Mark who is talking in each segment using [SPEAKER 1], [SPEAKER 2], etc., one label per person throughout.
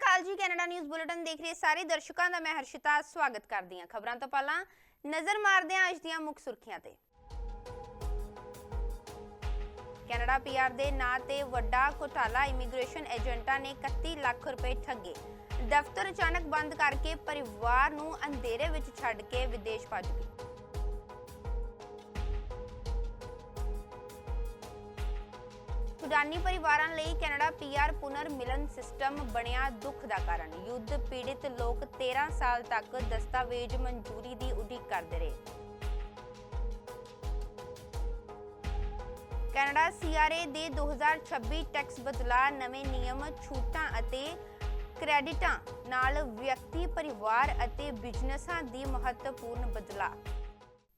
[SPEAKER 1] ਅਕਾਲ ਜੀ Canada news bulletin ਦੇਖ ਰਹੇ ਸਾਰੇ ਦਰਸ਼ਕਾਂ ਦਾ ਮੈਂ ਹਰਸ਼ਿਤਾ ਸਵਾਗਤ ਕਰਦੀ ਹਾਂ। ਖਬਰਾਂ ਤੋਂ ਪਹਿਲਾਂ ਨਜ਼ਰ ਮਾਰਦੇ ਹਾਂ ਅੱਜ ਦੀਆਂ ਮੁੱਖ ਸੁਰਖੀਆਂ ਤੇ। ਕੈਨੇਡਾ ਪੀਆਰ ਦੇ ਨਾਂ ਤੇ ਵੱਡਾ ਘੁਟਾਲਾ ਇਮੀਗ੍ਰੇਸ਼ਨ ਏਜੰਟਾਂ ਨੇ 31 ਲੱਖ ਰੁਪਏ ਠੱਗੇ। ਦਫ਼ਤਰ ਅਚਾਨਕ ਬੰਦ ਕਰਕੇ ਪਰਿਵਾਰ ਨੂੰ ਅੰਧੇਰੇ ਵਿੱਚ ਛੱਡ ਕੇ ਵਿਦੇਸ਼ ਭੱਜ ਗਏ। ਸੁਡਾਨੀ ਪਰਿਵਾਰਾਂ ਲਈ ਕੈਨੇਡਾ ਪੀਆਰ ਪੁਨਰ ਮਿਲਨ ਸਿਸਟਮ ਬਣਿਆ ਦੁੱਖ ਦਾ ਕਾਰਨ। ਯੁੱਧ ਪੀੜਿਤ ਲੋਕ 13 ਸਾਲ ਤੱਕ ਦਸਤਾਵੇਜ਼ ਮਨਜ਼ੂਰੀ ਦੀ ਉਡੀਕ ਕਰਦੇ ਰਹੇ। ਕੈਨੇਡਾ ਸੀਆਰਏ ਦੇ 2026 ਟੈਕਸ ਬਦਲਾਅ ਨਵੇਂ ਨਿਯਮ, ਛੂਟਾਂ ਅਤੇ ਕ੍ਰੈਡਿਟਾਂ ਨਾਲ ਵਿਅਕਤੀ, ਪਰਿਵਾਰ ਅਤੇ ਬਿਜ਼ਨਸਾਂ ਦੀ ਮਹੱਤਵਪੂਰਨ ਬਦਲਾਅ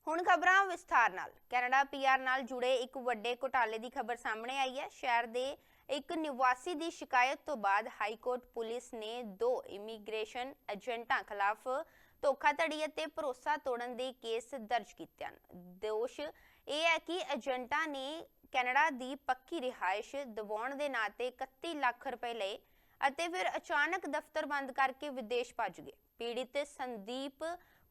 [SPEAKER 1] ਹੁਣ ਖਬਰਾਂ ਵਿਸਥਾਰ ਨਾਲ। ਕੈਨੇਡਾ ਪੀਆਰ ਨਾਲ ਜੁੜੇ ਇੱਕ ਵੱਡੇ ਘੁਟਾਲੇ ਦੀ ਖਬਰ ਸਾਹਮਣੇ ਆਈ ਹੈ। ਸ਼ਹਿਰ ਦੇ ਇੱਕ ਨਿਵਾਸੀ ਦੀ ਸ਼ਿਕਾਇਤ ਤੋਂ ਬਾਅਦ ਹਾਈ ਕੋਰਟ ਪੁਲਿਸ ਨੇ ਦੋ ਇਮੀਗ੍ਰੇਸ਼ਨ ਏਜੰਟਾਂ ਖਿਲਾਫ ਧੋਖਾਧੜੀ ਅਤੇ ਭਰੋਸਾ ਤੋੜਨ ਦੇ ਕੇਸ ਦਰਜ ਕੀਤੇ ਹਨ। ਦੋਸ਼ ਇਹ ਹੈ ਕਿ ਏਜੰਟਾਂ ਨੇ ਕੈਨੇਡਾ ਦੀ ਪੱਕੀ ਰਿਹਾਇਸ਼ ਦਿਵਾਉਣ ਦੇ ਨਾਂ ਤੇ 31 ਲੱਖ ਰੁਪਏ ਲਏ ਅਤੇ ਫਿਰ ਅਚਾਨਕ ਦਫ਼ਤਰ ਬੰਦ ਕਰਕੇ ਵਿਦੇਸ਼ ਭੱਜ ਗਏ। ਪੀੜਿਤ ਸੰਦੀਪ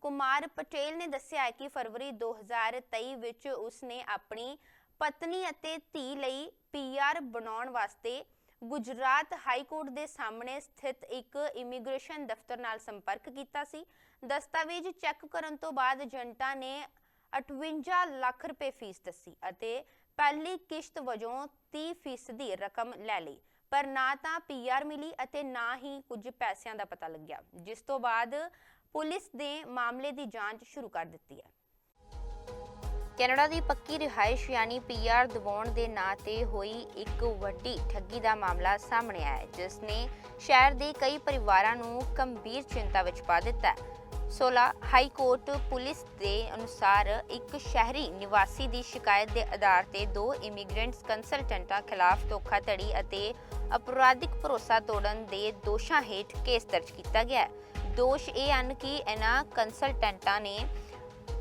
[SPEAKER 1] ਕੁਮਾਰ ਪਟੇਲ ਨੇ ਦੱਸਿਆ ਕਿ ਫਰਵਰੀ 2023 ਵਿੱਚ ਉਸਨੇ ਆਪਣੀ ਪਤਨੀ ਅਤੇ ਧੀ ਲਈ ਪੀਆਰ ਬਣਾਉਣ ਵਾਸਤੇ ਗੁਜਰਾਤ ਹਾਈ ਕੋਰਟ ਦੇ ਸਾਹਮਣੇ ਸਥਿਤ ਇੱਕ ਇਮੀਗ੍ਰੇਸ਼ਨ ਦਫ਼ਤਰ ਨਾਲ ਸੰਪਰਕ ਕੀਤਾ ਸੀ। ਦਸਤਾਵੇਜ਼ ਚੈੱਕ ਕਰਨ ਤੋਂ ਬਾਅਦ ਏਜੰਟਾਂ ਨੇ 58 ਲੱਖ ਰੁਪਏ ਫੀਸ ਦੱਸੀ ਅਤੇ ਪਹਿਲੀ ਕਿਸ਼ਤ ਵਜੋਂ 30 ਫੀਸਦੀ ਰਕਮ ਲੈ ਲਈ, ਪਰ ਨਾ ਤਾਂ ਪੀਆਰ ਮਿਲੀ ਅਤੇ ਨਾ ਹੀ ਕੁਝ ਪੈਸਿਆਂ ਦਾ ਪਤਾ ਲੱਗਿਆ। ਜਿਸ ਤੋਂ ਬਾਅਦ ਪੁਲਿਸ ਨੇ ਮਾਮਲੇ ਦੀ ਜਾਂਚ ਸ਼ੁਰੂ ਕਰ ਦਿੱਤੀ ਹੈ। ਕੈਨੇਡਾ ਦੀ ਪੱਕੀ ਰਿਹਾਇਸ਼ ਯਾਨੀ ਪੀਆਰ ਦਿਵਾਉਣ ਦੇ ਨਾਂ ਤੇ ਹੋਈ ਇੱਕ ਵੱਡੀ ਠੱਗੀ ਦਾ ਮਾਮਲਾ ਸਾਹਮਣੇ ਆਇਆ ਜਿਸ ਨੇ ਸ਼ਹਿਰ ਦੇ ਕਈ ਪਰਿਵਾਰਾਂ ਨੂੰ ਗੰਭੀਰ ਚਿੰਤਾ ਵਿੱਚ ਪਾ ਦਿੱਤਾ 16 ਹਾਈ ਕੋਰਟ ਪੁਲਿਸ ਦੇ ਅਨੁਸਾਰ ਇੱਕ ਸ਼ਹਿਰੀ ਨਿਵਾਸੀ ਦੀ ਸ਼ਿਕਾਇਤ ਦੇ ਆਧਾਰ ਤੇ ਦੋ ਇਮੀਗ੍ਰੈਂਟਸ ਕੰਸਲਟੈਂਟਾਂ ਖਿਲਾਫ ਧੋਖਾਧੜੀ ਅਤੇ ਅਪਰਾਧਿਕ ਭਰੋਸਾ ਤੋੜਨ ਦੇ ਦੋਸ਼ਾਂ ਹੇਠ ਕੇਸ ਦਰਜ ਕੀਤਾ ਗਿਆ ਹੈ। ਦੋਸ਼ ਇਹ ਹਨ ਕਿ ਇਹਨਾਂ ਕੰਸਲਟੈਂਟਾਂ ਨੇ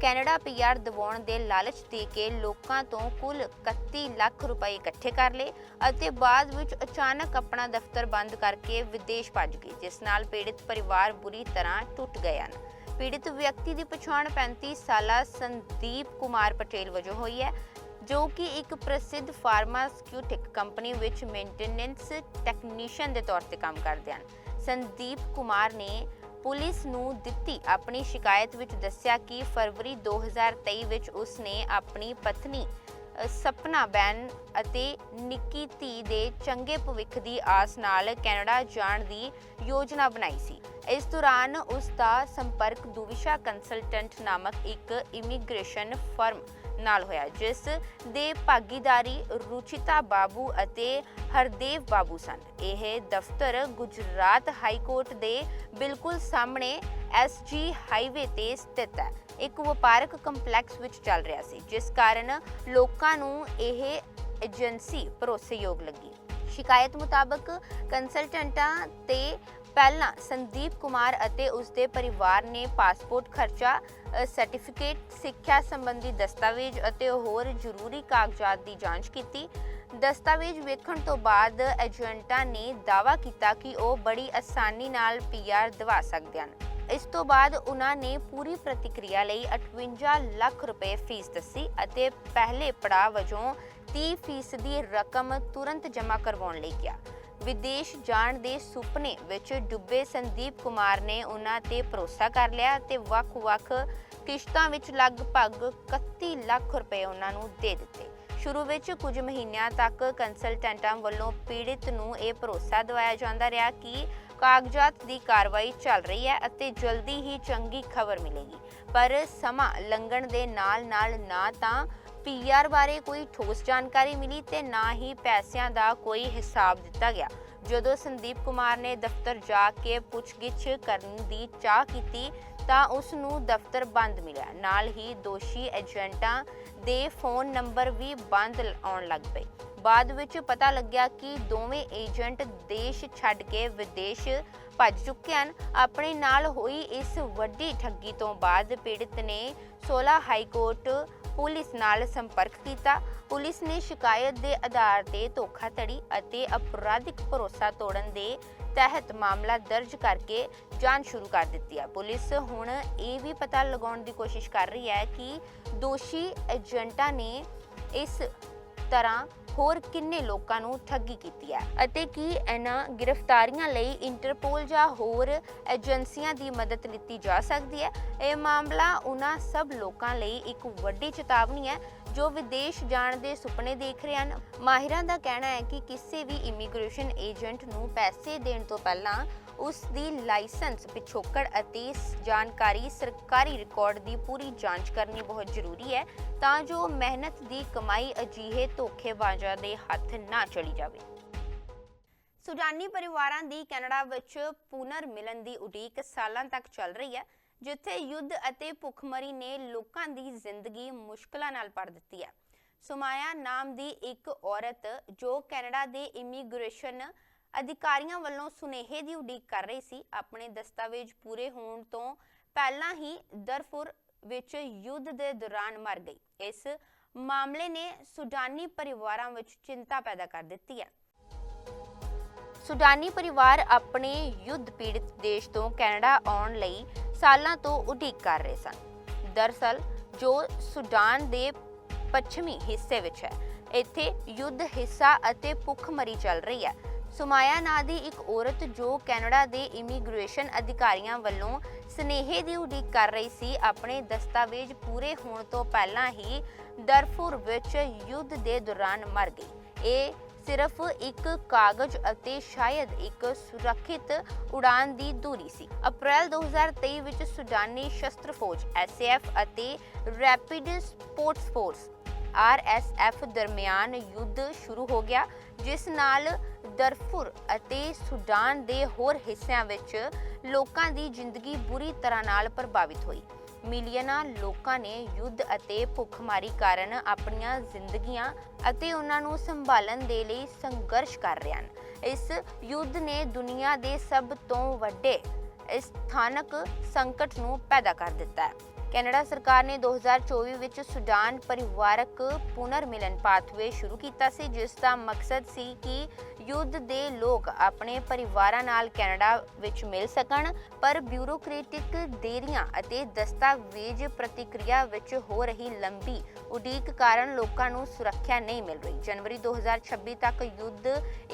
[SPEAKER 1] ਕੈਨੇਡਾ ਪੀਆਰ ਦਿਵਾਉਣ ਦੇ ਲਾਲਚ ਦੇ ਕੇ ਲੋਕਾਂ ਤੋਂ ਕੁੱਲ 31 ਲੱਖ ਰੁਪਏ ਇਕੱਠੇ ਕਰ ਲਏ ਅਤੇ ਬਾਅਦ ਵਿੱਚ ਅਚਾਨਕ ਆਪਣਾ ਦਫ਼ਤਰ ਬੰਦ ਕਰਕੇ ਵਿਦੇਸ਼ ਭੱਜ ਗਏ, ਜਿਸ ਨਾਲ ਪੀੜਿਤ ਪਰਿਵਾਰ ਬੁਰੀ ਤਰ੍ਹਾਂ ਟੁੱਟ ਗਏ ਹਨ। ਪੀੜਿਤ ਵਿਅਕਤੀ ਦੀ ਪਛਾਣ 35 ਸਾਲਾ ਸੰਦੀਪ ਕੁਮਾਰ ਪਟੇਲ ਵਜੋਂ ਹੋਈ ਹੈ, ਜੋ ਕਿ ਇੱਕ ਪ੍ਰਸਿੱਧ ਫਾਰਮਾਸਿਊਟਿਕ ਕੰਪਨੀ ਵਿੱਚ ਮੇਨਟੇਨੈਂਸ ਟੈਕਨੀਸ਼ੀਅਨ ਦੇ ਤੌਰ ਤੇ ਕੰਮ ਕਰਦੇ ਹਨ। ਸੰਦੀਪ ਕੁਮਾਰ ਨੇ ਪੁਲਿਸ ਨੂੰ ਦਿੱਤੀ ਆਪਣੀ ਸ਼ਿਕਾਇਤ ਵਿੱਚ ਦੱਸਿਆ ਕਿ ਫਰਵਰੀ 2023 ਵਿੱਚ ਉਸ ਨੇ ਆਪਣੀ ਪਤਨੀ ਸਪਨਾ ਬੈਨ ਅਤੇ ਨਿੱਕੀ ਧੀ ਦੇ ਚੰਗੇ ਭਵਿੱਖ ਦੀ ਆਸ ਨਾਲ ਕੈਨੇਡਾ ਜਾਣ ਦੀ ਯੋਜਨਾ ਬਣਾਈ ਸੀ। ਇਸ ਦੌਰਾਨ ਉਸ ਦਾ ਸੰਪਰਕ ਦੁਵਿਸ਼ਾ ਕੰਸਲਟੈਂਟ ਨਾਮਕ ਇੱਕ ਇਮੀਗ੍ਰੇਸ਼ਨ ਫਰਮ ਨਾਲ ਹੋਇਆ, ਜਿਸ ਦੇ ਭਾਗੀਦਾਰੀ ਰੁਚਿਤਾ ਬਾਬੂ ਅਤੇ ਹਰਦੇਵ ਬਾਬੂ ਸਨ। ਇਹ ਦਫ਼ਤਰ ਗੁਜਰਾਤ ਹਾਈ ਕੋਰਟ ਦੇ ਬਿਲਕੁਲ ਸਾਹਮਣੇ ਐਸਜੀ ਹਾਈਵੇ ਤੇ ਸਥਿਤ ਹੈ। ਇੱਕ ਵਪਾਰਕ ਕੰਪਲੈਕਸ ਵਿੱਚ ਚੱਲ ਰਿਹਾ ਸੀ, ਜਿਸ ਕਾਰਨ ਲੋਕਾਂ ਨੂੰ ਇਹ ਏਜੰਸੀ ਭਰੋਸੇਯੋਗ ਲੱਗੀ। ਸ਼ਿਕਾਇਤ ਮੁਤਾਬਕ ਕੰਸਲਟੈਂਟਾਂ ਤੇ ਪਹਿਲਾਂ ਸੰਦੀਪ ਕੁਮਾਰ ਅਤੇ ਉਸ ਦੇ ਪਰਿਵਾਰ ਨੇ ਪਾਸਪੋਰਟ, ਖਰਚਾ ਸਰਟੀਫਿਕੇਟ ਸਿੱਖਿਆ ਸੰਬੰਧੀ ਦਸਤਾਵੇਜ਼ ਅਤੇ ਹੋਰ ਜ਼ਰੂਰੀ ਕਾਗਜ਼ਾਤ ਦੀ ਜਾਂਚ ਕੀਤੀ। ਦਸਤਾਵੇਜ਼ ਵੇਖਣ ਤੋਂ ਬਾਅਦ ਏਜੰਟਾਂ ਨੇ ਦਾਅਵਾ ਕੀਤਾ ਕਿ ਉਹ ਬੜੀ ਆਸਾਨੀ ਨਾਲ ਪੀਆਰ ਦਿਵਾ ਸਕਦੇ ਹਨ। ਇਸ ਤੋਂ ਬਾਅਦ ਉਹਨਾਂ ਨੇ ਪੂਰੀ ਪ੍ਰਤੀਕਿਰਿਆ ਲਈ 58 ਲੱਖ ਰੁਪਏ ਫੀਸ ਦੱਸੀ ਅਤੇ ਪਹਿਲੇ ਪੜਾਅ ਵਜੋਂ 30 ਫੀਸਦੀ ਰਕਮ ਤੁਰੰਤ ਜਮ੍ਹਾਂ ਕਰਵਾਉਣ ਲਈ ਕਿਹਾ। ਵਿਦੇਸ਼ ਜਾਣ ਦੇ ਸੁਪਨੇ ਵਿੱਚ ਡੁੱਬੇ ਸੰਦੀਪ ਕੁਮਾਰ ਨੇ ਉਹਨਾਂ ਤੇ ਭਰੋਸਾ ਕਰ ਲਿਆ ਤੇ ਵੱਖ-ਵੱਖ ਕਿਸ਼ਤਾਂ ਵਿੱਚ ਲਗਭਗ 31 ਲੱਖ ਰੁਪਏ ਉਹਨਾਂ ਨੂੰ ਦੇ ਦਿੱਤੇ। ਸ਼ੁਰੂ ਵਿੱਚ ਕੁਝ ਮਹੀਨਿਆਂ ਤੱਕ ਕੰਸਲਟੈਂਟਾਂ ਵੱਲੋਂ ਪੀੜਿਤ ਨੂੰ ਇਹ ਭਰੋਸਾ ਦਿਵਾਇਆ ਜਾਂਦਾ ਰਿਹਾ ਕਿ ਕਾਗਜ਼ਾਤ ਦੀ ਕਾਰਵਾਈ ਚੱਲ ਰਹੀ ਹੈ ਅਤੇ ਜਲਦੀ ਹੀ ਚੰਗੀ ਖਬਰ ਮਿਲੇਗੀ। ਪਰ ਸਮਾਂ ਲੰਘਣ ਦੇ ਨਾਲ-ਨਾਲ ਨਾ ਤਾਂ ਪੀਆਰ ਬਾਰੇ ਕੋਈ ਠੋਸ ਜਾਣਕਾਰੀ ਮਿਲੀ ਤੇ ਨਾ ਹੀ ਪੈਸਿਆਂ ਦਾ ਕੋਈ ਹਿਸਾਬ ਦਿੱਤਾ ਗਿਆ। ਜਦੋਂ ਸੰਦੀਪ ਕੁਮਾਰ ਨੇ ਦਫ਼ਤਰ ਜਾ ਕੇ ਪੁੱਛਗਿੱਛ ਕਰਨ ਦੀ ਚਾਹ ਕੀਤੀ ਤਾਂ ਉਸ ਨੂੰ ਦਫ਼ਤਰ ਬੰਦ ਮਿਲਿਆ। ਨਾਲ ਹੀ ਦੋਸ਼ੀ ਏਜੰਟਾਂ ਦੇ ਫੋਨ ਨੰਬਰ ਵੀ ਬੰਦ ਆਉਣ ਲੱਗ ਪਏ। ਬਾਅਦ ਵਿੱਚ ਪਤਾ ਲੱਗਿਆ ਕਿ ਦੋਵੇਂ ਏਜੰਟ ਦੇਸ਼ ਛੱਡ ਕੇ ਵਿਦੇਸ਼ ਭੱਜ ਚੁੱਕੇ ਹਨ। ਆਪਣੇ ਨਾਲ ਹੋਈ ਇਸ ਵੱਡੀ ਠੱਗੀ ਤੋਂ ਬਾਅਦ ਪੀੜਤ ਨੇ 16 ਹਾਈ ਕੋਰਟ ਪੁਲਿਸ ਨਾਲ ਸੰਪਰਕ ਕੀਤਾ। ਪੁਲਿਸ ਨੇ ਸ਼ਿਕਾਇਤ ਦੇ ਆਧਾਰ ਤੇ ਧੋਖਾਧੜੀ ਅਤੇ ਅਪਰਾਧਿਕ ਭਰੋਸਾ ਤੋੜਨ ਦੇ ਤਹਿਤ ਮਾਮਲਾ ਦਰਜ ਕਰਕੇ ਜਾਂਚ ਸ਼ੁਰੂ ਕਰ ਦਿੱਤੀ ਹੈ ਪੁਲਿਸ ਹੁਣ ਇਹ ਵੀ ਪਤਾ ਲਗਾਉਣ ਦੀ ਕੋਸ਼ਿਸ਼ ਕਰ ਰਹੀ ਹੈ ਕਿ ਦੋਸ਼ੀ ਏਜੰਟਾਂ ਨੇ ਇਸ ਤਰ੍ਹਾਂ ਹੋਰ ਕਿੰਨੇ ਲੋਕਾਂ ਨੂੰ ਠੱਗੀ ਕੀਤੀ ਹੈ? ਅਤੇ ਕੀ ਇਹਨਾਂ ਗ੍ਰਿਫਤਾਰੀਆਂ ਲਈ ਇੰਟਰਪੋਲ ਜਾਂ ਹੋਰ ਏਜੰਸੀਆਂ ਦੀ ਮਦਦ ਲਿੱਤੀ ਜਾ ਸਕਦੀ ਹੈ? ਇਹ ਮਾਮਲਾ ਉਹਨਾਂ ਸਭ ਲੋਕਾਂ ਲਈ ਇੱਕ ਵੱਡੀ ਚੇਤਾਵਨੀ ਹੈ, ਜੋ ਵਿਦੇਸ਼ ਜਾਣ ਦੇ ਸੁਪਨੇ ਦੇਖ ਰਹੇ ਹਨ। ਮਾਹਿਰਾਂ ਦਾ ਕਹਿਣਾ ਹੈ ਕਿ ਕਿਸੇ ਵੀ ਇਮੀਗ੍ਰੇਸ਼ਨ ਏਜੰਟ ਨੂੰ ਪੈਸੇ ਦੇਣ ਤੋਂ ਪਹਿਲਾਂ ਉਸ ਦੀ ਲਾਇਸੈਂਸ ਪਿਛੋਕੜ ਅਤੇ ਜਾਣਕਾਰੀ ਸਰਕਾਰੀ ਰਿਕਾਰਡ ਦੀ ਪੂਰੀ ਜਾਂਚ ਕਰਨੀ ਬਹੁਤ ਜ਼ਰੂਰੀ ਹੈ ਤਾਂ ਜੋ ਮਿਹਨਤ ਦੀ ਕਮਾਈ ਅਜਿਹੇ ਧੋਖੇਬਾਜ਼ਾਂ ਦੇ ਹੱਥ ਨਾ ਚਲੀ ਜਾਵੇ। ਸੁਡਾਨੀ ਪਰਿਵਾਰਾਂ ਦੀ ਕੈਨੇਡਾ ਵਿੱਚ ਪੁਨਰ ਮਿਲਣ ਦੀ ਉਡੀਕ ਸਾਲਾਂ ਤੱਕ ਚੱਲ ਰਹੀ ਹੈ, ਜਿੱਥੇ ਯੁੱਧ ਅਤੇ ਭੁੱਖਮਰੀ ਨੇ ਲੋਕਾਂ ਦੀ ਜ਼ਿੰਦਗੀ ਮੁਸ਼ਕਲਾਂ ਨਾਲ ਭਰ ਦਿੱਤੀ ਹੈ। ਸੁਮਾਇਆ ਨਾਮ ਦੀ ਇੱਕ ਔਰਤ ਜੋ ਕੈਨੇਡਾ ਦੇ ਇਮੀਗ੍ਰੇਸ਼ਨ ਅਧਿਕਾਰੀਆਂ ਵੱਲੋਂ ਸੁਨੇਹੇ ਦੀ ਉਡੀਕ ਕਰ ਰਹੀ ਸੀ। ਆਪਣੇ ਦਸਤਾਵੇਜ਼ ਪੂਰੇ ਹੋਣ ਤੋਂ ਪਹਿਲਾਂ ਹੀ ਦਰਫੁਰ ਵਿੱਚ ਯੁੱਧ ਦੇ ਦੌਰਾਨ ਮਰ ਗਈ। ਇਸ ਮਾਮਲੇ ਨੇ ਸੁਡਾਨੀ ਪਰਿਵਾਰਾਂ ਵਿੱਚ ਚਿੰਤਾ ਪੈਦਾ ਕਰ ਦਿੱਤੀ ਹੈ। ਸੁਡਾਨੀ ਪਰਿਵਾਰ ਆਪਣੇ ਯੁੱਧ ਪੀੜਿਤ ਦੇਸ਼ ਤੋਂ ਕੈਨੇਡਾ ਆਉਣ ਲਈ ਸਾਲਾਂ ਤੋਂ ਉਡੀਕ ਕਰ ਰਹੇ ਸਨ। ਦਰਸਲ, ਜੋ ਸੁਡਾਨ ਦੇ ਪੱਛਮੀ ਹਿੱਸੇ ਵਿੱਚ ਹੈ, ਇੱਥੇ ਯੁੱਧ ਹਿੱਸਾ ਅਤੇ ਭੁੱਖਮਰੀ ਚੱਲ ਰਹੀ ਹੈ। ਸੁਮਾਇਆ ਨਾਂ ਦੀ ਇੱਕ ਔਰਤ ਜੋ ਕੈਨੇਡਾ ਦੇ ਇਮੀਗ੍ਰੇਸ਼ਨ ਅਧਿਕਾਰੀਆਂ ਵੱਲੋਂ ਸਨੇਹੇ ਦੀ ਉਡੀਕ ਕਰ ਰਹੀ ਸੀ, ਆਪਣੇ ਦਸਤਾਵੇਜ਼ ਪੂਰੇ ਹੋਣ ਤੋਂ ਪਹਿਲਾਂ ਹੀ ਦਰਫੁਰ ਵਿੱਚ ਯੁੱਧ ਦੇ ਦੌਰਾਨ ਮਰ ਗਈ। ਇਹ ਸਿਰਫ ਇੱਕ ਕਾਗਜ਼ ਅਤੇ ਸ਼ਾਇਦ ਇੱਕ ਸੁਰੱਖਿਅਤ ਉਡਾਨ ਦੀ ਦੂਰੀ ਸੀ। ਅਪ੍ਰੈਲ 2023 ਵਿੱਚ ਸੁਡਾਨੀ ਸ਼ਸਤਰ ਫੌਜ ਐਸਏਐਫ ਅਤੇ ਰੈਪਿਡ ਸਪੋਰਟਸ ਫੋਰਸ ਆਰਐਸਐਫ ਦਰਮਿਆਨ ਯੁੱਧ ਸ਼ੁਰੂ ਹੋ ਗਿਆ, ਜਿਸ ਨਾਲ ਦਰਫੁਰ ਅਤੇ ਸੁਡਾਨ ਦੇ ਹੋਰ ਹਿੱਸਿਆਂ ਵਿੱਚ ਲੋਕਾਂ ਦੀ ਜ਼ਿੰਦਗੀ ਬੁਰੀ ਤਰ੍ਹਾਂ ਨਾਲ ਪ੍ਰਭਾਵਿਤ ਹੋਈ। ਮਿਲੀਅਨਾਂ ਲੋਕਾਂ ਨੇ ਯੁੱਧ ਅਤੇ ਭੁੱਖਮਾਰੀ ਕਾਰਨ ਆਪਣੀਆਂ ਜ਼ਿੰਦਗੀਆਂ ਅਤੇ ਉਹਨਾਂ ਨੂੰ ਸੰਭਾਲਣ ਦੇ ਲਈ ਸੰਘਰਸ਼ ਕਰ ਰਹੇ ਹਨ। ਇਸ ਯੁੱਧ ਨੇ ਦੁਨੀਆ ਦੇ ਸਭ ਤੋਂ ਵੱਡੇ ਸਥਾਨਕ ਸੰਕਟ ਨੂੰ ਪੈਦਾ ਕਰ ਦਿੱਤਾ ਹੈ। ਕੈਨੇਡਾ ਸਰਕਾਰ ਨੇ 2024 ਵਿੱਚ ਸੁਡਾਨ ਪਰਿਵਾਰਕ ਪੁਨਰ ਮਿਲਨ ਪਾਥਵੇ ਸ਼ੁਰੂ ਕੀਤਾ ਸੀ, ਜਿਸ ਦਾ ਮਕਸਦ ਸੀ ਕਿ ਯੁੱਧ ਦੇ ਲੋਕ ਆਪਣੇ ਪਰਿਵਾਰਾਂ ਨਾਲ ਕੈਨੇਡਾ ਵਿੱਚ ਮਿਲ ਸਕਣ, ਪਰ ਬਿਊਰੋਕ੍ਰੈਟਿਕ ਦੇਰੀਆਂ ਅਤੇ ਦਸਤਾਵੇਜ਼ ਪ੍ਰਤੀਕਿਰਿਆ ਵਿੱਚ ਹੋ ਰਹੀ ਲੰਬੀ ਉਡੀਕ ਕਾਰਨ ਲੋਕਾਂ ਨੂੰ ਸੁਰੱਖਿਆ ਨਹੀਂ ਮਿਲ ਰਹੀ। ਜਨਵਰੀ 2026 ਤੱਕ ਯੁੱਧ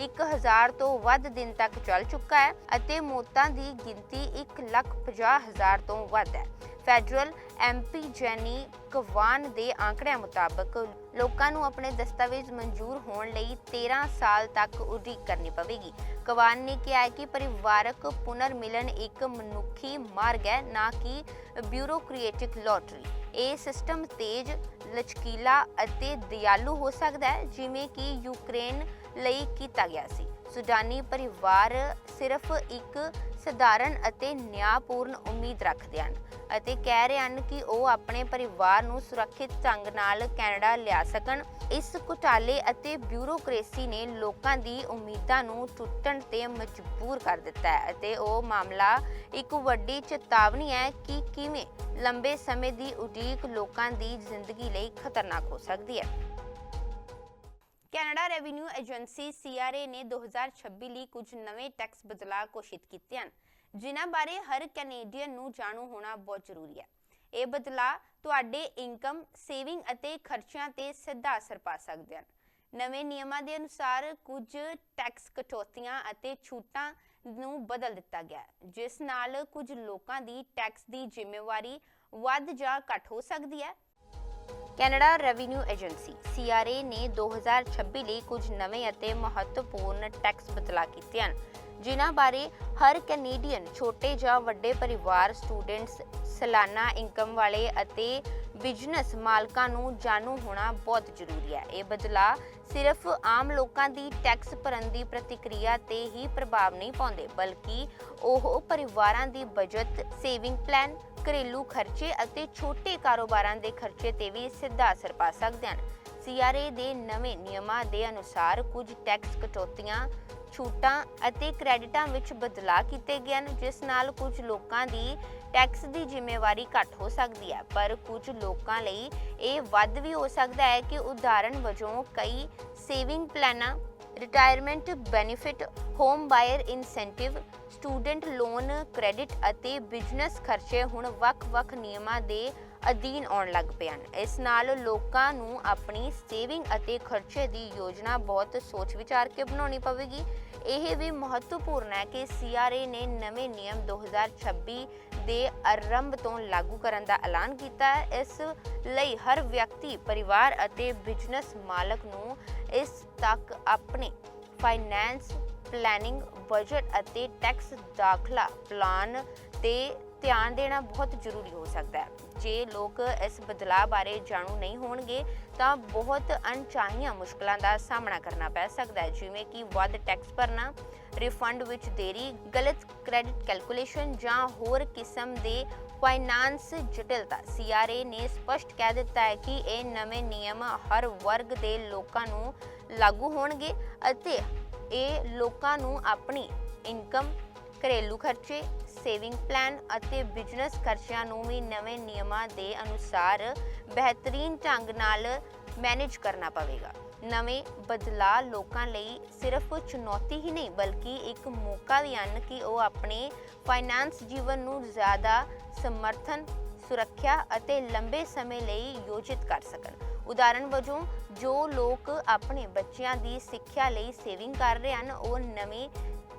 [SPEAKER 1] 1000 ਤੋਂ ਵੱਧ ਦਿਨ ਤੱਕ ਚੱਲ ਚੁੱਕਾ ਹੈ ਅਤੇ ਮੌਤਾਂ ਦੀ ਗਿਣਤੀ 150000 ਤੋਂ ਵੱਧ ਹੈ। ਫੈਡਰਲ ਐਮਪੀ ਜੈਨੀ ਕਵਾਨ ਦੇ ਆંકੜਿਆਂ ਮੁਤਾਬਕ ਲੋਕਾਂ ਨੂੰ ਆਪਣੇ ਦਸਤਾਵੇਜ਼ ਮਨਜ਼ੂਰ ਹੋਣ ਲਈ 13 ਸਾਲ ਤੱਕ ਉਡੀਕ ਕਰਨੀ ਪਵੇਗੀ। ਕਵਾਨ ਨੇ ਕਿਹਾ ਹੈ ਕਿ ਪਰਿਵਾਰਕ ਪੁਨਰ ਮਿਲਨ ਇੱਕ ਮਨੁੱਖੀ ਮਾਰਗ ਹੈ, ਨਾ ਕਿ ਬਿਊਰੋਕ੍ਰੈਟਿਕ ਲੋਟਰੀ। ਇਹ ਸਿਸਟਮ ਤੇਜ਼, ਲਚਕੀਲਾ ਅਤੇ ਦਿਆਲੂ ਹੋ ਸਕਦਾ ਹੈ, ਜਿਵੇਂ ਕਿ ਯੂਕਰੇਨ ਲਈ ਕੀਤਾ ਗਿਆ ਸੀ। ਸੁਡਾਨੀ ਪਰਿਵਾਰ ਸਿਰਫ ਇੱਕ ਸਧਾਰਨ ਅਤੇ ਨਿਆਂਪੂਰਨ ਉਮੀਦ ਰੱਖਦੇ ਹਨ ਅਤੇ ਕਹਿ ਰਹੇ ਹਨ ਕਿ ਉਹ ਆਪਣੇ ਪਰਿਵਾਰ ਨੂੰ ਸੁਰੱਖਿਅਤ ਢੰਗ ਨਾਲ ਕੈਨੇਡਾ ਲਿਆ ਸਕਣ। ਇਸ ਘੁਟਾਲੇ ਅਤੇ ਬਿਊਰੋਕ੍ਰੇਸੀ ਨੇ ਲੋਕਾਂ ਦੀ ਉਮੀਦਾਂ ਨੂੰ ਟੁੱਟਣ ਤੇ ਮਜਬੂਰ ਕਰ ਦਿੱਤਾ ਹੈ ਅਤੇ ਉਹ ਮਾਮਲਾ ਇੱਕ ਵੱਡੀ ਚੇਤਾਵਨੀ ਹੈ ਕਿ ਕਿਵੇਂ ਲੰਬੇ ਸਮੇਂ ਦੀ ਉਡੀਕ ਲੋਕਾਂ ਦੀ ਜ਼ਿੰਦਗੀ ਲਈ ਖਤਰਨਾਕ ਹੋ ਸਕਦੀ ਹੈ। ਕੈਨੇਡਾ ਰੈਵਨਿਊ ਏਜੰਸੀ ਸੀਆਰਏ ਨੇ 2026 ਲਈ ਕੁਝ ਨਵੇਂ ਟੈਕਸ ਬਦਲਾਅ ਘੋਸ਼ਿਤ ਕੀਤੇ ਹਨ, ਜਿਨ੍ਹਾਂ ਬਾਰੇ ਹਰ ਕੈਨੇਡੀਅਨ ਨੂੰ ਜਾਣੂ ਹੋਣਾ ਬਹੁਤ ਜ਼ਰੂਰੀ ਹੈ। ਇਹ ਬਦਲਾਅ ਤੁਹਾਡੇ ਇਨਕਮ, ਸੇਵਿੰਗ ਅਤੇ ਖਰਚਿਆਂ ਤੇ ਸਿੱਧਾ ਅਸਰ ਪਾ ਸਕਦੇ ਹਨ। ਨਵੇਂ ਨਿਯਮਾਂ ਦੇ ਅਨੁਸਾਰ ਕੁਝ ਟੈਕਸ ਕਟੌਤੀਆਂ ਅਤੇ ਛੂਟਾਂ ਨੂੰ ਬਦਲ ਦਿੱਤਾ ਗਿਆ ਜਿਸ ਨਾਲ ਕੁਝ ਲੋਕਾਂ ਦੀ ਟੈਕਸ ਦੀ ਜ਼ਿੰਮੇਵਾਰੀ ਵੱਧ ਜਾਂ ਘੱਟ ਹੋ ਸਕਦੀ ਹੈ। ਕੈਨੇਡਾ ਰੈਵਨਿਊ ਏਜੰਸੀ CRA ਨੇ 2026 ਲਈ ਕੁਝ ਨਵੇਂ ਅਤੇ ਮਹੱਤਵਪੂਰਨ ਟੈਕਸ ਬਦਲਾਅ ਕੀਤੇ ਹਨ, ਜਿਨ੍ਹਾਂ ਬਾਰੇ ਹਰ ਕੈਨੇਡੀਅਨ, ਛੋਟੇ ਜਾਂ ਵੱਡੇ ਪਰਿਵਾਰ, ਸਟੂਡੈਂਟਸ, ਸਾਲਾਨਾ ਇਨਕਮ ਵਾਲੇ ਅਤੇ ਬਿਜ਼ਨਸ ਮਾਲਕਾਂ ਨੂੰ ਜਾਣੂ ਹੋਣਾ ਬਹੁਤ ਜ਼ਰੂਰੀ ਹੈ। ਇਹ ਬਦਲਾਅ ਸਿਰਫ ਆਮ ਲੋਕਾਂ ਦੀ ਟੈਕਸ ਭਰਨ ਦੀ ਪ੍ਰਤੀਕਿਰਿਆ ਤੇ ਹੀ ਪ੍ਰਭਾਵ ਨਹੀਂ ਪਾਉਂਦੇ, ਬਲਕਿ ਉਹ ਪਰਿਵਾਰਾਂ ਦੀ ਬਜਟ, ਸੇਵਿੰਗ ਪਲਾਨ, ਘਰੇਲੂ ਖਰਚੇ ਅਤੇ ਛੋਟੇ ਕਾਰੋਬਾਰਾਂ ਦੇ ਖਰਚੇ ਤੇ ਵੀ ਸਿੱਧਾ ਅਸਰ ਪਾ ਸਕਦੇ ਹਨ। ਸੀਆਰਏ ਦੇ ਨਵੇਂ ਨਿਯਮਾਂ ਦੇ ਅਨੁਸਾਰ ਕੁਝ ਟੈਕਸ ਕਟੌਤੀਆਂ, ਛੂਟਾਂ ਅਤੇ ਕ੍ਰੈਡਿਟਾਂ ਵਿੱਚ ਬਦਲਾਅ ਕੀਤੇ ਗਏ ਹਨ, ਜਿਸ ਨਾਲ ਕੁਝ ਲੋਕਾਂ ਦੀ ਟੈਕਸ ਦੀ ਜ਼ਿੰਮੇਵਾਰੀ ਘੱਟ ਹੋ ਸਕਦੀ ਹੈ, ਪਰ ਕੁਝ ਲੋਕਾਂ ਲਈ ਇਹ ਵੱਧ ਵੀ ਹੋ ਸਕਦਾ ਹੈ ਕਿ ਉਦਾਹਰਣ ਵਜੋਂ ਕਈ saving ਪਲਾਨਾਂ retirement benefit home buyer incentive student loan credit ਅਤੇ ਬਿਜ਼ਨਸ ਖਰਚੇ ਹੁਣ ਵੱਖ-ਵੱਖ ਨਿਯਮਾਂ ਦੇ ਅਧੀਨ ਆਉਣ ਲੱਗ ਪਏ ਹਨ। ਇਸ ਨਾਲ ਲੋਕਾਂ ਨੂੰ ਆਪਣੀ ਸੇਵਿੰਗ ਅਤੇ ਖਰਚੇ ਦੀ ਯੋਜਨਾ ਬਹੁਤ ਸੋਚ ਵਿਚਾਰ ਕੇ ਬਣਾਉਣੀ ਪਵੇਗੀ। ਇਹ ਵੀ ਮਹੱਤਵਪੂਰਨ ਹੈ ਕਿ ਸੀਆਰਏ ਨੇ ਨਵੇਂ ਨਿਯਮ 2026 ਦੇ ਆਰੰਭ ਤੋਂ ਲਾਗੂ ਕਰਨ ਦਾ ਐਲਾਨ ਕੀਤਾ ਹੈ। ਇਸ ਲਈ ਹਰ ਵਿਅਕਤੀ, ਪਰਿਵਾਰ ਅਤੇ ਬਿਜ਼ਨਸ ਮਾਲਕ ਨੂੰ ਇਸ ਤੱਕ ਆਪਣੇ ਫਾਈਨੈਂਸ ਪਲੈਨਿੰਗ, ਬਜਟ ਅਤੇ ਟੈਕਸ ਦਾਖਲਾ ਪਲਾਨ ਤੇ ਧਿਆਨ ਦੇਣਾ ਬਹੁਤ ਜ਼ਰੂਰੀ ਹੋ ਸਕਦਾ ਹੈ। ਜੇ ਲੋਕ ਇਸ ਬਦਲਾਅ ਬਾਰੇ ਜਾਣੂ ਨਹੀਂ ਹੋਣਗੇ, ਤਾਂ ਬਹੁਤ ਅਣਚਾਹੀਆਂ ਮੁਸ਼ਕਲਾਂ ਦਾ ਸਾਹਮਣਾ ਕਰਨਾ ਪੈ ਸਕਦਾ ਹੈ। ਜਿਵੇਂ ਕਿ ਵੱਧ ਟੈਕਸ ਭਰਨਾ, ਰਿਫੰਡ ਵਿੱਚ ਦੇਰੀ, ਗਲਤ ਕ੍ਰੈਡਿਟ ਕੈਲਕੂਲੇਸ਼ਨ ਜਾਂ ਹੋਰ ਕਿਸਮ ਦੇ ਫਾਈਨਾਂਸ ਜਟਿਲਤਾ। ਸੀਆਰਏ ਨੇ ਸਪਸ਼ਟ ਕਹਿ ਦਿੱਤਾ ਹੈ ਕਿ ਇਹ ਨਵੇਂ ਨਿਯਮ ਹਰ ਵਰਗ ਦੇ ਲੋਕਾਂ ਨੂੰ ਲਾਗੂ ਹੋਣਗੇ ਅਤੇ ਇਹ ਲੋਕਾਂ ਨੂੰ ਆਪਣੀ ਇਨਕਮ, ਘਰੇਲੂ ਖਰਚੇ ਸੇਵਿੰਗ ਪਲਾਨ ਅਤੇ ਬਿਜ਼ਨਸ ਖਰਚਿਆਂ ਨੂੰ ਵੀ ਨਵੇਂ ਨਿਯਮਾਂ ਦੇ ਅਨੁਸਾਰ ਬਿਹਤਰੀਨ ਢੰਗ ਨਾਲ ਮੈਨੇਜ ਕਰਨਾ ਪਵੇਗਾ। ਨਵੇਂ ਬਦਲਾਅ ਲੋਕਾਂ ਲਈ ਸਿਰਫ ਚੁਣੌਤੀ ਹੀ ਨਹੀਂ, ਬਲਕਿ ਇੱਕ ਮੌਕਾ ਵੀ ਹਨ ਕਿ ਉਹ ਆਪਣੇ ਫਾਈਨਾਂਸ ਜੀਵਨ ਨੂੰ ਜ਼ਿਆਦਾ ਸਮਰਥਨ, ਸੁਰੱਖਿਆ ਅਤੇ ਲੰਬੇ ਸਮੇਂ ਲਈ ਯੋਜਿਤ ਕਰ ਸਕਣ। ਉਦਾਹਰਣ ਵਜੋਂ, ਜੋ ਲੋਕ ਆਪਣੇ ਬੱਚਿਆਂ ਦੀ ਸਿੱਖਿਆ ਲਈ ਸੇਵਿੰਗ ਕਰ ਰਹੇ ਹਨ, ਉਹ ਨਵੇਂ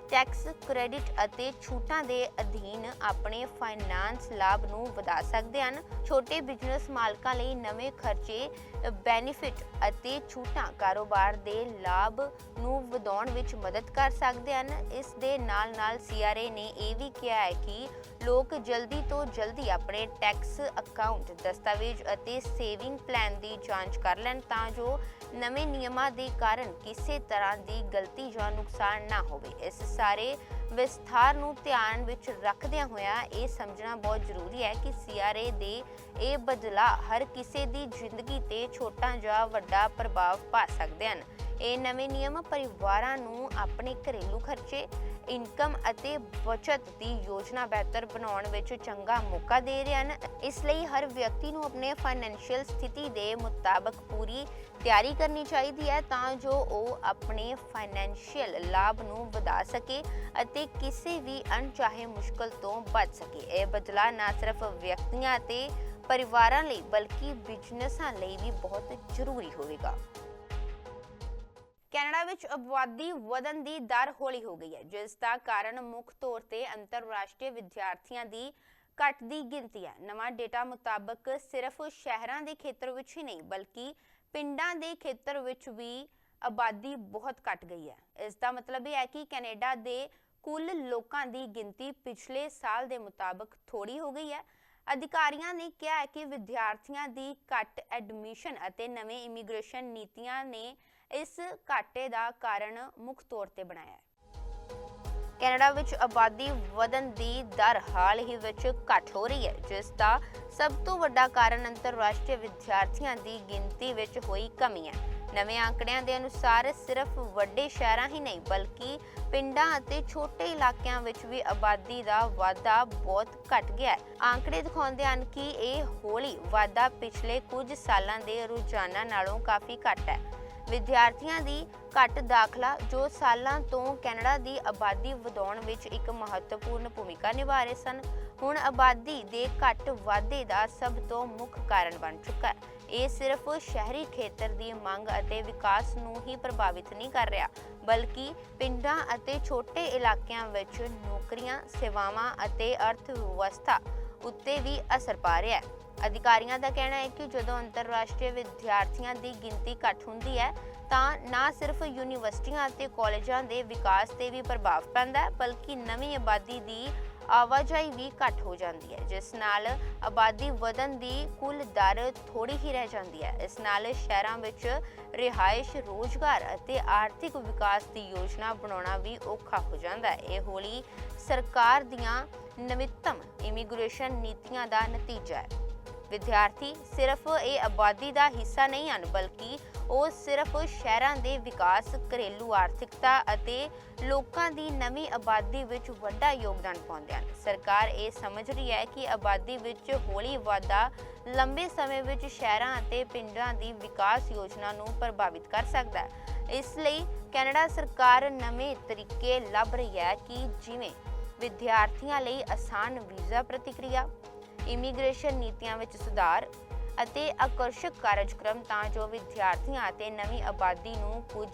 [SPEAKER 1] ਟੈਕਸ ਕ੍ਰੈਡਿਟ ਅਤੇ ਛੂਟਾਂ ਦੇ ਅਧੀਨ ਆਪਣੇ ਫਾਈਨਾਂਸ ਲਾਭ ਨੂੰ ਵਧਾ ਸਕਦੇ ਹਨ। ਛੋਟੇ ਬਿਜ਼ਨਸ ਮਾਲਕਾਂ ਲਈ ਨਵੇਂ ਖਰਚੇ, ਬੈਨੀਫਿਟ ਅਤੇ ਛੂਟਾਂ ਕਾਰੋਬਾਰ ਦੇ ਲਾਭ ਨੂੰ ਵਧਾਉਣ ਵਿੱਚ ਮਦਦ ਕਰ ਸਕਦੇ ਹਨ। ਇਸ ਦੇ ਨਾਲ-ਨਾਲ ਸੀਆਰਏ ਨੇ ਇਹ ਵੀ ਕਿਹਾ ਹੈ ਕਿ ਲੋਕ ਜਲਦੀ ਤੋਂ ਜਲਦੀ ਆਪਣੇ ਟੈਕਸ ਅਕਾਊਂਟ, ਦਸਤਾਵੇਜ਼ ਅਤੇ ਸੇਵਿੰਗ ਪਲਾਨ ਦੀ ਜਾਂਚ ਕਰ ਲੈਣ ਤਾਂ ਜੋ ਨਵੇਂ ਨਿਯਮਾਂ ਦੇ ਕਾਰਨ ਕਿਸੇ ਤਰ੍ਹਾਂ ਦੀ ਗਲਤੀ ਜਾਂ ਨੁਕਸਾਨ ਨਾ ਹੋਵੇ। ਇਸ ਸਾਰੇ ਵਿਸਥਾਰ ਨੂੰ ਧਿਆਨ ਵਿੱਚ ਰੱਖਦਿਆਂ ਹੋਇਆਂ ਇਹ ਸਮਝਣਾ ਬਹੁਤ ਜ਼ਰੂਰੀ ਹੈ ਕਿ ਸੀਆਰਏ ਦੇ ਇਹ ਬਦਲਾਅ ਹਰ ਕਿਸੇ ਦੀ ਜ਼ਿੰਦਗੀ ਤੇ ਛੋਟਾ ਜਾਂ ਵੱਡਾ ਪ੍ਰਭਾਵ ਪਾ ਸਕਦੇ ਹਨ। ਇਹ ਨਵੇਂ ਨਿਯਮ ਪਰਿਵਾਰਾਂ ਨੂੰ ਆਪਣੇ ਘਰੇਲੂ ਖਰਚੇ ਇਨਕਮ ਅਤੇ ਬਚਤ ਦੀ ਯੋਜਨਾ ਬਿਹਤਰ ਬਣਾਉਣ ਵਿੱਚ ਚੰਗਾ ਮੌਕਾ ਦੇ ਰਹੇ ਹਨ। ਇਸ ਲਈ ਹਰ ਵਿਅਕਤੀ ਨੂੰ ਆਪਣੇ ਫਾਈਨੈਂਸ਼ੀਅਲ ਸਥਿਤੀ ਦੇ ਮੁਤਾਬਕ ਪੂਰੀ ਤਿਆਰੀ ਕਰਨੀ ਚਾਹੀਦੀ ਹੈ ਤਾਂ ਜੋ ਉਹ ਆਪਣੇ ਫਾਈਨੈਂਸ਼ੀਅਲ ਲਾਭ ਨੂੰ ਵਧਾ ਸਕੇ ਅਤੇ ਕਿਸੇ ਵੀ ਅਣਚਾਹੇ ਮੁਸ਼ਕਲ ਤੋਂ ਬਚ ਸਕੇ। ਇਹ ਬਦਲਾਅ ਨਾ ਸਿਰਫ ਵਿਅਕਤੀਆਂ ਅਤੇ ਪਰਿਵਾਰਾਂ ਲਈ ਬਲਕਿ ਬਿਜ਼ਨਸਾਂ ਲਈ ਵੀ ਬਹੁਤ ਜ਼ਰੂਰੀ ਹੋਵੇਗਾ। ਕੈਨੇਡਾ ਵਿੱਚ ਆਬਾਦੀ ਵਧਣ ਦੀ ਦਰ ਹੌਲੀ ਹੋ ਗਈ ਹੈ, ਜਿਸ ਦਾ ਕਾਰਨ ਮੁੱਖ ਤੌਰ ਤੇ ਅੰਤਰਰਾਸ਼ਟਰੀ ਵਿਦਿਆਰਥੀਆਂ ਦੀ ਘੱਟ ਦੀ ਗਿਣਤੀ ਹੈ। ਨਵਾਂ ਡੇਟਾ ਮੁਤਾਬਕ ਸਿਰਫ ਸ਼ਹਿਰਾਂ ਦੇ ਖੇਤਰ ਵਿੱਚ ਹੀ ਨਹੀਂ, ਬਲਕਿ ਪਿੰਡਾਂ ਦੇ ਖੇਤਰ ਵਿੱਚ ਵੀ ਆਬਾਦੀ ਬਹੁਤ ਘਟ ਗਈ ਹੈ। ਇਸ ਦਾ ਮਤਲਬ ਇਹ ਹੈ ਕਿ ਕੈਨੇਡਾ ਦੇ ਕੁੱਲ ਲੋਕਾਂ ਦੀ ਗਿਣਤੀ ਪਿਛਲੇ ਸਾਲ ਦੇ ਮੁਤਾਬਕ ਥੋੜੀ ਹੋ ਗਈ ਹੈ। ਅਧਿਕਾਰੀਆਂ ਨੇ ਕਿਹਾ ਹੈ ਕਿ ਵਿਦਿਆਰਥੀਆਂ ਦੀ ਘੱਟ ਐਡਮਿਸ਼ਨ ਅਤੇ ਨਵੇਂ ਇਮੀਗ੍ਰੇਸ਼ਨ ਨੀਤੀਆਂ ਨੇ ਇਸ ਘਾਟੇ ਦਾ ਕਾਰਨ ਮੁੱਖ ਤੌਰ ਤੇ ਬਣਾਇਆ ਹੈ। ਕੈਨੇਡਾ ਵਿੱਚ ਆਬਾਦੀ ਵਧਣ ਦੀ ਦਰ ਹਾਲ ਹੀ ਵਿੱਚ ਘਟ ਹੋ ਰਹੀ ਹੈ, ਜਿਸ ਦਾ ਸਭ ਤੋਂ ਵੱਡਾ ਕਾਰਨ ਅੰਤਰਰਾਸ਼ਟਰੀ ਵਿਦਿਆਰਥੀਆਂ ਦੀ ਗਿਣਤੀ ਵਿੱਚ ਹੋਈ ਕਮੀ ਹੈ। ਨਵੇਂ ਆંકੜਿਆਂ ਦੇ ਅਨੁਸਾਰ ਸਿਰਫ ਵੱਡੇ ਸ਼ਹਿਰਾਂ ਹੀ ਨਹੀਂ, ਬਲਕਿ ਪਿੰਡਾਂ ਅਤੇ ਛੋਟੇ ਇਲਾਕਿਆਂ ਵਿੱਚ ਵੀ ਆਬਾਦੀ ਦਾ ਵਾਧਾ ਬਹੁਤ ਘਟ ਗਿਆ ਹੈ। ਆંકੜੇ ਦਿਖਾਉਂਦੇ ਹਨ ਕਿ ਇਹ ਹੌਲੀ ਵਾਧਾ ਪਿਛਲੇ ਕੁਝ ਸਾਲਾਂ ਦੇ ਰੁਝਾਨਾਂ ਨਾਲੋਂ ਕਾਫੀ ਘੱਟ ਹੈ। ਵਿਦਿਆਰਥੀਆਂ ਦੀ ਘੱਟ ਦਾਖਲਾ, ਜੋ ਸਾਲਾਂ ਤੋਂ ਕੈਨੇਡਾ ਦੀ ਆਬਾਦੀ ਵਧਾਉਣ ਵਿੱਚ ਇੱਕ ਮਹੱਤਵਪੂਰਨ ਭੂਮਿਕਾ ਨਿਭਾ ਰਹੇ ਸਨ, ਹੁਣ ਆਬਾਦੀ ਦੇ ਘੱਟ ਵਾਧੇ ਦਾ ਸਭ ਤੋਂ ਮੁੱਖ ਕਾਰਨ ਬਣ ਚੁੱਕਾ ਹੈ। ਇਹ ਸਿਰਫ ਸ਼ਹਿਰੀ ਖੇਤਰ ਦੀ ਮੰਗ ਅਤੇ ਵਿਕਾਸ ਨੂੰ ਹੀ ਪ੍ਰਭਾਵਿਤ ਨਹੀਂ ਕਰ ਰਿਹਾ, ਬਲਕਿ ਪਿੰਡਾਂ ਅਤੇ ਛੋਟੇ ਇਲਾਕਿਆਂ ਵਿੱਚ ਨੌਕਰੀਆਂ, ਸੇਵਾਵਾਂ ਅਤੇ ਅਰਥ ਵਿਵਸਥਾ ਉੱਤੇ ਵੀ ਅਸਰ ਪਾ ਰਿਹਾ ਹੈ। ਅਧਿਕਾਰੀਆਂ ਦਾ ਕਹਿਣਾ ਹੈ ਕਿ ਜਦੋਂ ਅੰਤਰਰਾਸ਼ਟਰੀ ਵਿਦਿਆਰਥੀਆਂ ਦੀ ਗਿਣਤੀ ਘੱਟ ਹੁੰਦੀ ਹੈ, ਤਾਂ ਨਾ ਸਿਰਫ ਯੂਨੀਵਰਸਿਟੀਆਂ ਅਤੇ ਕਾਲਜਾਂ ਦੇ ਵਿਕਾਸ ਤੇ ਵੀ ਪ੍ਰਭਾਵ ਪੈਂਦਾ ਹੈ, ਬਲਕਿ ਨਵੀਂ ਆਬਾਦੀ ਦੀ ਆਵਾਜਾਈ ਵੀ ਘੱਟ ਹੋ ਜਾਂਦੀ ਹੈ, ਜਿਸ ਨਾਲ ਆਬਾਦੀ ਵਧਣ ਦੀ ਕੁੱਲ ਦਰ ਥੋੜੀ ਹੀ ਰਹਿ ਜਾਂਦੀ ਹੈ। ਇਸ ਨਾਲ ਸ਼ਹਿਰਾਂ ਵਿੱਚ ਰਿਹਾਇਸ਼, ਰੋਜ਼ਗਾਰ ਅਤੇ ਆਰਥਿਕ ਵਿਕਾਸ ਦੀ ਯੋਜਨਾ ਬਣਾਉਣਾ ਵੀ ਔਖਾ ਹੋ ਜਾਂਦਾ ਹੈ। ਇਹ ਹੌਲੀ ਸਰਕਾਰ ਦੀਆਂ ਨਵੀਨਤਮ ਇਮੀਗ੍ਰੇਸ਼ਨ ਨੀਤੀਆਂ ਦਾ ਨਤੀਜਾ ਹੈ। ਵਿਦਿਆਰਥੀ ਸਿਰਫ ਇਹ ਆਬਾਦੀ ਦਾ ਹਿੱਸਾ ਨਹੀਂ ਹਨ, ਬਲਕਿ ਉਹ ਸਿਰਫ ਸ਼ਹਿਰਾਂ ਦੇ ਵਿਕਾਸ, ਘਰੇਲੂ ਆਰਥਿਕਤਾ ਅਤੇ ਲੋਕਾਂ ਦੀ ਨਵੀਂ ਆਬਾਦੀ ਵਿੱਚ ਵੱਡਾ ਯੋਗਦਾਨ ਪਾਉਂਦੇ ਹਨ। ਸਰਕਾਰ ਇਹ ਸਮਝ ਰਹੀ ਹੈ ਕਿ ਆਬਾਦੀ ਵਿੱਚ ਹੌਲੀ ਵਾਧਾ ਲੰਬੇ ਸਮੇਂ ਵਿੱਚ ਸ਼ਹਿਰਾਂ ਅਤੇ ਪਿੰਡਾਂ ਦੀ ਵਿਕਾਸ ਯੋਜਨਾ ਨੂੰ ਪ੍ਰਭਾਵਿਤ ਕਰ ਸਕਦਾ ਹੈ। ਇਸ ਲਈ ਕੈਨੇਡਾ ਸਰਕਾਰ ਨਵੇਂ ਤਰੀਕੇ ਲੱਭ ਰਹੀ ਹੈ ਕਿ ਜਿਵੇਂ ਵਿਦਿਆਰਥੀਆਂ ਲਈ ਆਸਾਨ ਵੀਜ਼ਾ ਪ੍ਰਤੀਕਿਰਿਆ ਇਮੀਗ੍ਰੇਸ਼ਨ ਨੀਤੀਆਂ ਵਿੱਚ ਸੁਧਾਰ ਅਤੇ ਆਕਰਸ਼ਕ ਕਾਰਜਕ੍ਰਮ ਤਾਂ ਜੋ ਵਿਦਿਆਰਥੀਆਂ ਅਤੇ ਨਵੀਂ ਆਬਾਦੀ ਨੂੰ ਕੁਝ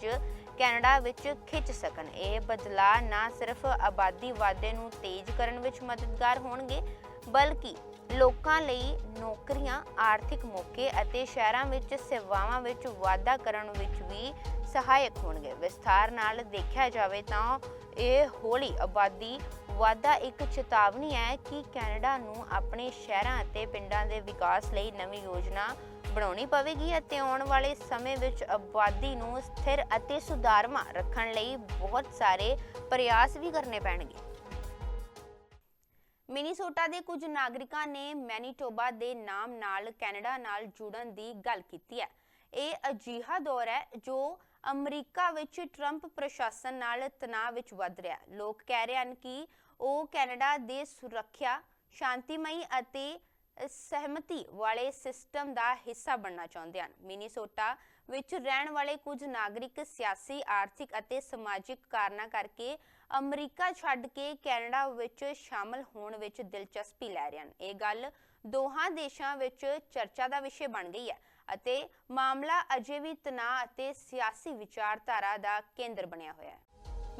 [SPEAKER 1] ਕੈਨੇਡਾ ਵਿੱਚ ਖਿੱਚ ਸਕਣ। ਇਹ ਬਦਲਾਅ ਨਾ ਸਿਰਫ ਆਬਾਦੀ ਵਾਧੇ ਨੂੰ ਤੇਜ਼ ਕਰਨ ਵਿੱਚ ਮਦਦਗਾਰ ਹੋਣਗੇ, ਬਲਕਿ ਲੋਕਾਂ ਲਈ ਨੌਕਰੀਆਂ, ਆਰਥਿਕ ਮੌਕੇ ਅਤੇ ਸ਼ਹਿਰਾਂ ਵਿੱਚ ਸੇਵਾਵਾਂ ਵਿੱਚ ਵਾਧਾ ਕਰਨ ਵਿੱਚ ਵੀ ਸਹਾਇਕ ਹੋਣਗੇ। ਵਿਸਥਾਰ ਨਾਲ ਦੇਖਿਆ ਜਾਵੇ ਤਾਂ ਇਹ ਹੌਲੀ ਆਬਾਦੀ ਵਾਧਾ ਇੱਕ ਚੇਤਾਵਨੀ ਹੈ ਕਿ ਕੈਨੇਡਾ ਨੂੰ ਆਪਣੇ ਸ਼ਹਿਰਾਂ ਅਤੇ ਪਿੰਡਾਂ ਦੇ ਵਿਕਾਸ ਲਈ ਨਵੀਂ ਯੋਜਨਾ ਬਣਾਉਣੀ ਪਵੇਗੀ ਅਤੇ ਆਉਣ ਵਾਲੇ ਸਮੇਂ ਵਿੱਚ ਆਬਾਦੀ ਨੂੰ ਸਥਿਰ ਅਤੇ ਸੁਧਾਰਮਾ ਰੱਖਣ ਲਈ ਬਹੁਤ ਸਾਰੇ ਪ੍ਰਯਾਸ ਵੀ ਕਰਨੇ ਪੈਣਗੇ। ਮਿਨੀਸੋਟਾ ਦੇ ਕੁਝ ਨਾਗਰਿਕਾਂ ਨੇ ਮੈਨੀਟੋਬਾ ਦੇ ਨਾਮ ਨਾਲ ਕੈਨੇਡਾ ਨਾਲ ਜੁੜਨ ਦੀ ਗੱਲ ਕੀਤੀ ਹੈ। ਇਹ ਅਜੀਹਾ ਦੌਰ ਹੈ ਜੋ ਅਮਰੀਕਾ ਵਿੱਚ ਟਰੰਪ ਪ੍ਰਸ਼ਾਸਨ ਨਾਲ ਤਣਾਅ ਵਿੱਚ ਵੱਧ ਰਿਹਾ। ਲੋਕ ਕਹਿ ਰਹੇ ਹਨ ਕਿ ਉਹ ਕੈਨੇਡਾ ਦੇ ਸੁਰੱਖਿਆ, ਸ਼ਾਂਤੀਮਈ ਅਤੇ ਸਹਿਮਤੀ ਵਾਲੇ ਸਿਸਟਮ ਦਾ ਹਿੱਸਾ ਬਣਨਾ ਚਾਹੁੰਦੇ ਹਨ। ਮਿਨੀਸੋਟਾ ਵਿੱਚ ਰਹਿਣ ਵਾਲੇ ਕੁਝ ਨਾਗਰਿਕ ਸਿਆਸੀ, ਆਰਥਿਕ ਅਤੇ ਸਮਾਜਿਕ ਕਾਰਨਾਂ ਕਰਕੇ ਅਮਰੀਕਾ ਛੱਡ ਕੇ ਕੈਨੇਡਾ ਵਿੱਚ ਸ਼ਾਮਲ ਹੋਣ ਵਿੱਚ ਦਿਲਚਸਪੀ ਲੈ ਰਹੇ ਹਨ। ਇਹ ਗੱਲ ਦੋਹਾਂ ਦੇਸ਼ਾਂ ਵਿੱਚ ਚਰਚਾ ਦਾ ਵਿਸ਼ੇ ਬਣ ਗਈ ਹੈ। ਅਤੇ ਮਾਮਲਾ ਅਜੇ ਵੀ ਤਣਾਅ ਅਤੇ ਸਿਆਸੀ ਵਿਚਾਰਧਾਰਾ ਦਾ ਕੇਂਦਰ ਬਣਿਆ ਹੋਇਆ ਹੈ।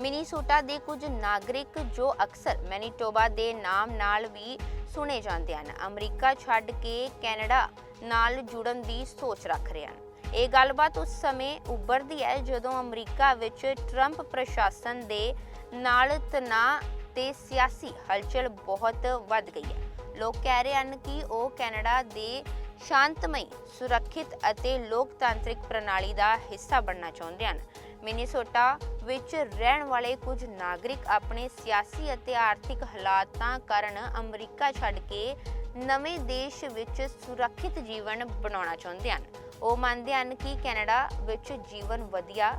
[SPEAKER 1] ਮਿਨੀਸੋਟਾ ਦੇ ਕੁਝ ਨਾਗਰਿਕ ਜੋ ਅਕਸਰ ਮੈਨੀਟੋਬਾ ਦੇ ਨਾਮ ਨਾਲ ਵੀ ਸੁਣੇ ਜਾਂਦੇ ਹਨ, ਅਮਰੀਕਾ ਛੱਡ ਕੇ ਕੈਨੇਡਾ ਨਾਲ ਜੁੜਨ ਦੀ ਸੋਚ ਰੱਖ ਰਹੇ ਹਨ। ਇਹ ਗੱਲਬਾਤ ਉਸ ਸਮੇਂ ਉੱਭਰਦੀ ਹੈ ਜਦੋਂ ਅਮਰੀਕਾ ਵਿੱਚ ਟਰੰਪ ਪ੍ਰਸ਼ਾਸਨ ਦੇ ਨਾਲ ਤਣਾਅ ਤੇ ਸਿਆਸੀ ਹਲਚਲ ਬਹੁਤ ਵੱਧ ਗਈ ਹੈ। ਲੋਕ ਕਹਿ ਰਹੇ ਹਨ ਕਿ ਉਹ ਕੈਨੇਡਾ ਦੇ ਸ਼ਾਂਤਮਈ, ਸੁਰੱਖਿਅਤ ਅਤੇ ਲੋਕਤਾਂਤਰਿਕ ਪ੍ਰਣਾਲੀ ਦਾ ਹਿੱਸਾ ਬਣਨਾ ਚਾਹੁੰਦੇ ਹਨ। ਮਿਨੀਸੋਟਾ ਵਿੱਚ ਰਹਿਣ ਵਾਲੇ ਕੁਝ ਨਾਗਰਿਕ ਆਪਣੇ ਸਿਆਸੀ ਅਤੇ ਆਰਥਿਕ ਹਾਲਾਤਾਂ ਕਾਰਨ ਅਮਰੀਕਾ ਛੱਡ ਕੇ ਨਵੇਂ ਦੇਸ਼ ਵਿੱਚ ਸੁਰੱਖਿਅਤ ਜੀਵਨ ਬਣਾਉਣਾ ਚਾਹੁੰਦੇ ਹਨ। ਉਹ ਮੰਨਦੇ ਹਨ ਕਿ ਕੈਨੇਡਾ ਵਿੱਚ ਜੀਵਨ ਵਧੀਆ,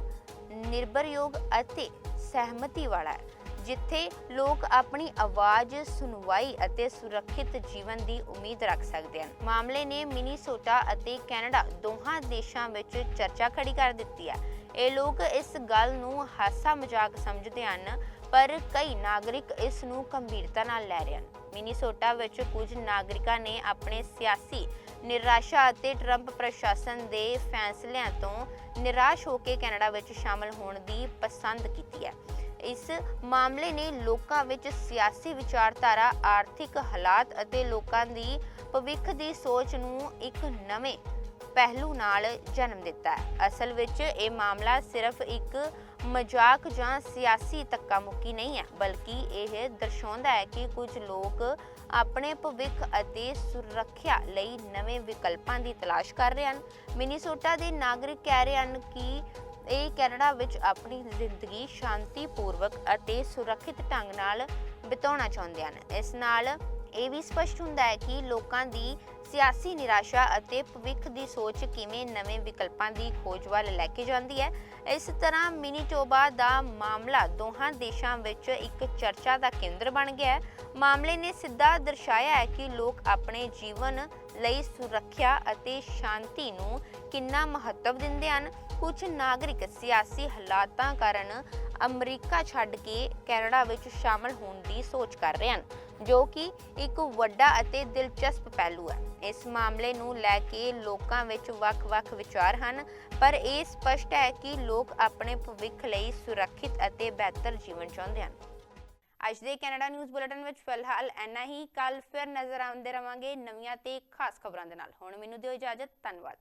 [SPEAKER 1] ਨਿਰਭਰਯੋਗ ਅਤੇ ਸਹਿਮਤੀ ਵਾਲਾ ਹੈ। ਜਿੱਥੇ ਲੋਕ ਆਪਣੀ ਆਵਾਜ਼, ਸੁਣਵਾਈ ਅਤੇ ਸੁਰੱਖਿਅਤ ਜੀਵਨ ਦੀ ਉਮੀਦ ਰੱਖ ਸਕਦੇ ਹਨ। ਮਾਮਲੇ ਨੇ ਮਿਨੀਸੋਟਾ ਅਤੇ ਕੈਨੇਡਾ ਦੋਹਾਂ ਦੇਸ਼ਾਂ ਵਿੱਚ ਚਰਚਾ ਖੜੀ ਕਰ ਦਿੱਤੀ ਹੈ। ਇਹ ਲੋਕ ਇਸ ਗੱਲ ਨੂੰ ਹਾਸਾ ਮਜ਼ਾਕ ਸਮਝਦੇ ਹਨ, ਪਰ ਕਈ ਨਾਗਰਿਕ ਇਸ ਨੂੰ ਗੰਭੀਰਤਾ ਨਾਲ ਲੈ ਰਹੇ ਹਨ। ਮਿਨੀਸੋਟਾ ਵਿੱਚ ਕੁਝ ਨਾਗਰਿਕਾਂ ਨੇ ਆਪਣੇ ਸਿਆਸੀ ਨਿਰਾਸ਼ਾ ਅਤੇ ਟਰੰਪ ਪ੍ਰਸ਼ਾਸਨ ਦੇ ਫੈਸਲਿਆਂ ਤੋਂ ਨਿਰਾਸ਼ ਹੋ ਕੇ ਕੈਨੇਡਾ ਵਿੱਚ ਸ਼ਾਮਲ ਹੋਣ ਦੀ ਪਸੰਦ ਕੀਤੀ ਹੈ। ਇਸ ਮਾਮਲੇ ਨੇ ਲੋਕਾਂ ਵਿੱਚ ਸਿਆਸੀ ਵਿਚਾਰਧਾਰਾ, ਆਰਥਿਕ ਹਾਲਾਤ ਅਤੇ ਲੋਕਾਂ ਦੀ ਭਵਿੱਖ ਦੀ ਸੋਚ ਨੂੰ ਇੱਕ ਨਵੇਂ ਪਹਿਲੂ ਨਾਲ ਜਨਮ ਦਿੱਤਾ ਹੈ। ਅਸਲ ਵਿੱਚ ਇਹ ਮਾਮਲਾ ਸਿਰਫ ਇੱਕ ਮਜ਼ਾਕ ਜਾਂ ਸਿਆਸੀ ਧੱਕਾ ਮੁੱਕੀ ਨਹੀਂ ਹੈ, ਬਲਕਿ ਇਹ ਦਰਸਾਉਂਦਾ ਹੈ ਕਿ ਕੁਝ ਲੋਕ ਆਪਣੇ ਭਵਿੱਖ ਅਤੇ ਸੁਰੱਖਿਆ ਲਈ ਨਵੇਂ ਵਿਕਲਪਾਂ ਦੀ ਤਲਾਸ਼ ਕਰ ਰਹੇ ਹਨ। ਮਿਨੀਸੋਟਾ ਦੇ ਨਾਗਰਿਕ ਕਹਿ ਰਹੇ ਹਨ ਕਿ ਇਹ ਕੈਨੇਡਾ ਵਿੱਚ ਆਪਣੀ ਜ਼ਿੰਦਗੀ ਸ਼ਾਂਤੀਪੂਰਵਕ ਅਤੇ ਸੁਰੱਖਿਅਤ ਢੰਗ ਨਾਲ ਬਿਤਾਉਣਾ ਚਾਹੁੰਦੇ ਹਨ। ਇਸ ਨਾਲ ਇਹ ਵੀ ਸਪਸ਼ਟ ਹੁੰਦਾ ਹੈ ਕਿ ਲੋਕਾਂ ਦੀ ਸਿਆਸੀ ਨਿਰਾਸ਼ਾ ਅਤੇ ਭਵਿੱਖ ਦੀ ਸੋਚ ਕਿਵੇਂ ਨਵੇਂ ਵਿਕਲਪਾਂ ਦੀ ਖੋਜ ਵੱਲ ਲੈ ਕੇ ਜਾਂਦੀ ਹੈ? ਇਸ ਤਰ੍ਹਾਂ ਮਿਨੀਟੋਬਾ ਦਾ ਮਾਮਲਾ ਦੋਹਾਂ ਦੇਸ਼ਾਂ ਵਿੱਚ ਇੱਕ ਚਰਚਾ ਦਾ ਕੇਂਦਰ ਬਣ ਗਿਆ ਹੈ। ਮਾਮਲੇ ਨੇ ਸਿੱਧਾ ਦਰਸਾਇਆ ਹੈ ਕਿ ਲੋਕ ਆਪਣੇ ਜੀਵਨ ਲਈ ਸੁਰੱਖਿਆ ਅਤੇ ਸ਼ਾਂਤੀ ਨੂੰ ਕਿੰਨਾ ਮਹੱਤਵ ਦਿੰਦੇ ਹਨ। ਕੁਝ ਨਾਗਰਿਕ ਸਿਆਸੀ ਹਾਲਾਤਾਂ ਕਾਰਨ ਅਮਰੀਕਾ ਛੱਡ ਕੇ ਕੈਨੇਡਾ ਵਿੱਚ ਸ਼ਾਮਲ ਹੋਣ ਦੀ ਸੋਚ ਕਰ ਰਹੇ ਹਨ। ਜੋ ਕਿ ਇੱਕ ਵੱਡਾ ਅਤੇ ਦਿਲਚਸਪ ਪਹਿਲੂ ਹੈ। ਇਸ ਮਾਮਲੇ ਨੂੰ ਲੈ ਕੇ ਲੋਕਾਂ ਵਿੱਚ ਵੱਖ-ਵੱਖ ਵਿਚਾਰ ਹਨ, ਪਰ ਇਹ ਸਪਸ਼ਟ ਹੈ ਕਿ ਲੋਕ ਆਪਣੇ ਭਵਿੱਖ ਲਈ ਸੁਰੱਖਿਅਤ ਅਤੇ ਬਿਹਤਰ ਜੀਵਨ ਚਾਹੁੰਦੇ ਹਨ। ਅੱਜ ਦੇ ਕੈਨੇਡਾ ਨਿਊਜ਼ ਬੁਲੇਟਿਨ ਵਿੱਚ ਫਿਲਹਾਲ ਇੰਨਾ ਹੀ। ਕੱਲ ਫਿਰ ਨਜ਼ਰ ਆਉਂਦੇ ਰਵਾਂਗੇ ਨਵੀਆਂ ਤੇ ਖਾਸ ਖਬਰਾਂ ਦੇ ਨਾਲ। ਹੁਣ ਮੈਨੂੰ ਦਿਓ ਇਜਾਜ਼ਤ, ਧੰਨਵਾਦ।